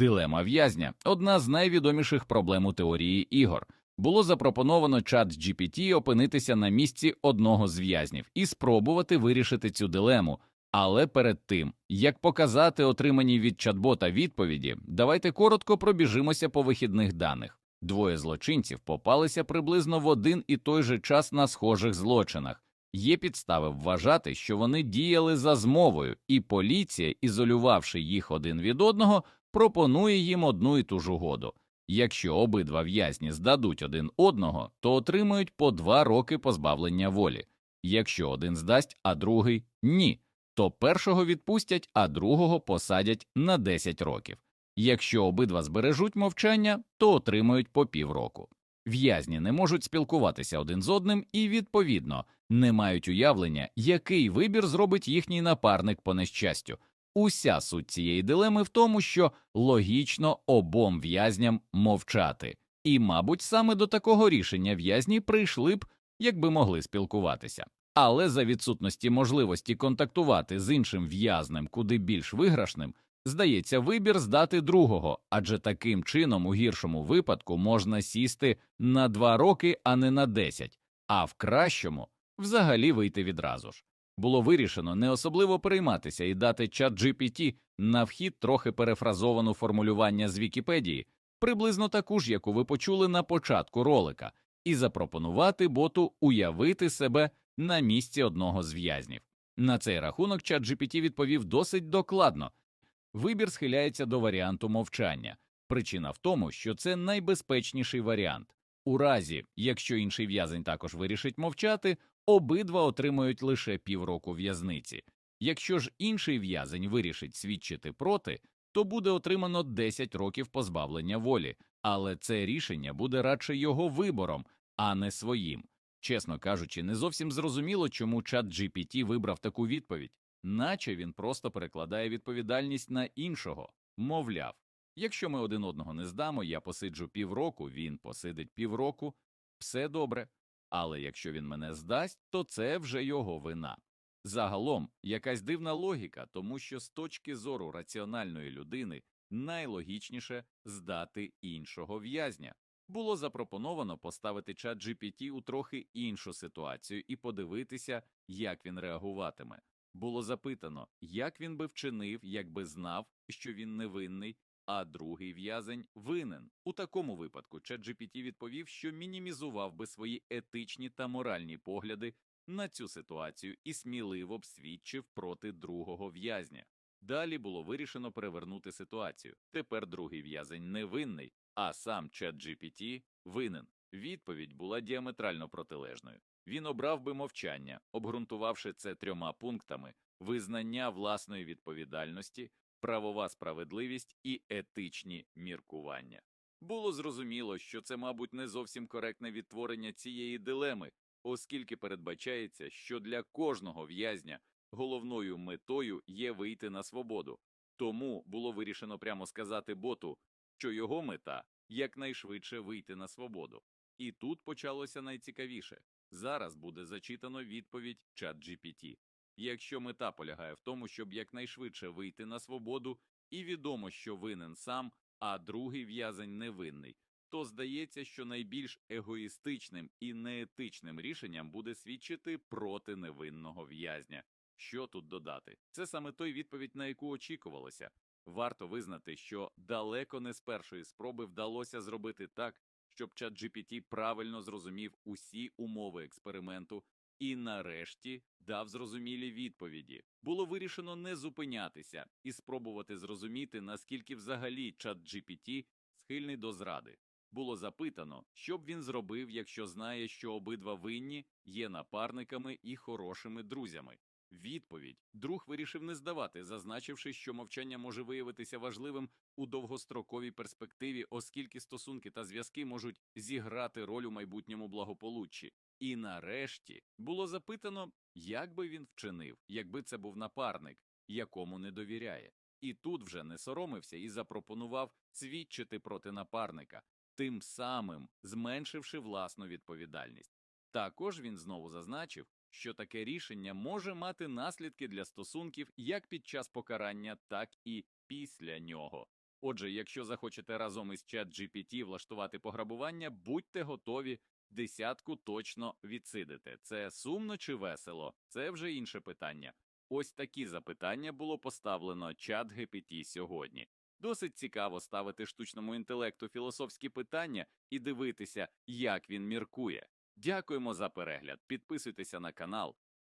Дилема в'язня одна з найвідоміших проблем у теорії ігор. Було запропоновано чат GPT опинитися на місці одного з в'язнів і спробувати вирішити цю дилему. Але перед тим, як показати отримані від чат-бота відповіді, давайте коротко пробіжимося по вихідних даних. Двоє злочинців попалися приблизно в один і той же час на схожих злочинах. Є підстави вважати, що вони діяли за змовою, і поліція, ізолювавши їх один від одного, пропонує їм одну і ту ж угоду. Якщо обидва в'язні здадуть один одного, то отримають по два роки позбавлення волі. Якщо один здасть, а другий ні, то першого відпустять, а другого посадять на 10 років. Якщо обидва збережуть мовчання, то отримають по півроку. В'язні не можуть спілкуватися один з одним і, відповідно, не мають уявлення, який вибір зробить їхній напарник по нещастю. Уся суть цієї дилеми в тому, що логічно обом в'язням мовчати, і, мабуть, саме до такого рішення в'язні прийшли б, якби могли спілкуватися. Але за відсутності можливості контактувати з іншим в'язнем куди більш виграшним, здається, вибір здати другого, адже таким чином, у гіршому випадку, можна сісти на два роки, а не на десять, а в кращому взагалі вийти відразу ж. Було вирішено не особливо перейматися і дати чат GPT на вхід трохи перефразовану формулювання з Вікіпедії, приблизно таку ж, яку ви почули на початку ролика, і запропонувати боту уявити себе на місці одного з в'язнів. На цей рахунок чат GPT відповів досить докладно. Вибір схиляється до варіанту мовчання. Причина в тому, що це найбезпечніший варіант. У разі, якщо інший в'язень також вирішить мовчати, обидва отримують лише півроку в'язниці. Якщо ж інший в'язень вирішить свідчити проти, то буде отримано 10 років позбавлення волі, але це рішення буде радше його вибором, а не своїм. Чесно кажучи, не зовсім зрозуміло, чому чат GPT вибрав таку відповідь, наче він просто перекладає відповідальність на іншого, мовляв. Якщо ми один одного не здамо, я посиджу півроку, він посидить півроку, все добре. Але якщо він мене здасть, то це вже його вина. Загалом, якась дивна логіка, тому що з точки зору раціональної людини найлогічніше здати іншого в'язня. Було запропоновано поставити чат GPT у трохи іншу ситуацію і подивитися, як він реагуватиме. Було запитано, як він би вчинив, якби знав, що він невинний, а другий в'язень винен. У такому випадку ChatGPT відповів, що мінімізував би свої етичні та моральні погляди на цю ситуацію і сміливо б свідчив проти другого в'язня. Далі було вирішено перевернути ситуацію. Тепер другий в'язень невинний, а сам ChatGPT винен. Відповідь була діаметрально протилежною. Він обрав би мовчання, обґрунтувавши це трьома пунктами: визнання власної відповідальності, правова справедливість і етичні міркування. Було зрозуміло, що це, мабуть, не зовсім коректне відтворення цієї дилеми, оскільки передбачається, що для кожного в'язня головною метою є вийти на свободу. Тому було вирішено прямо сказати боту, що його мета якнайшвидше вийти на свободу. І тут почалося найцікавіше зараз буде зачитано відповідь чат GPT. Якщо мета полягає в тому, щоб якнайшвидше вийти на свободу, і відомо, що винен сам, а другий в'язень невинний, то здається, що найбільш егоїстичним і неетичним рішенням буде свідчити проти невинного в'язня. Що тут додати? Це саме той відповідь, на яку очікувалося. Варто визнати, що далеко не з першої спроби вдалося зробити так, щоб чат GPT правильно зрозумів усі умови експерименту і, нарешті, дав зрозумілі відповіді. Було вирішено не зупинятися і спробувати зрозуміти, наскільки взагалі чат GPT схильний до зради. Було запитано, що б він зробив, якщо знає, що обидва винні є напарниками і хорошими друзями. Відповідь друг вирішив не здавати, зазначивши, що мовчання може виявитися важливим у довгостроковій перспективі, оскільки стосунки та зв'язки можуть зіграти роль у майбутньому благополуччі. І нарешті було запитано, як би він вчинив, якби це був напарник, якому не довіряє. І тут вже не соромився і запропонував свідчити проти напарника, тим самим зменшивши власну відповідальність. Також він знову зазначив, що таке рішення може мати наслідки для стосунків як під час покарання, так і після нього. Отже, якщо захочете разом із ChatGPT влаштувати пограбування, будьте готові, десятку точно відсидите. Це сумно чи весело? Це вже інше питання. Ось такі запитання було поставлено ChatGPT сьогодні. Досить цікаво ставити штучному інтелекту філософські питання і дивитися, як він міркує. Дякуємо за перегляд. Підписуйтеся на канал,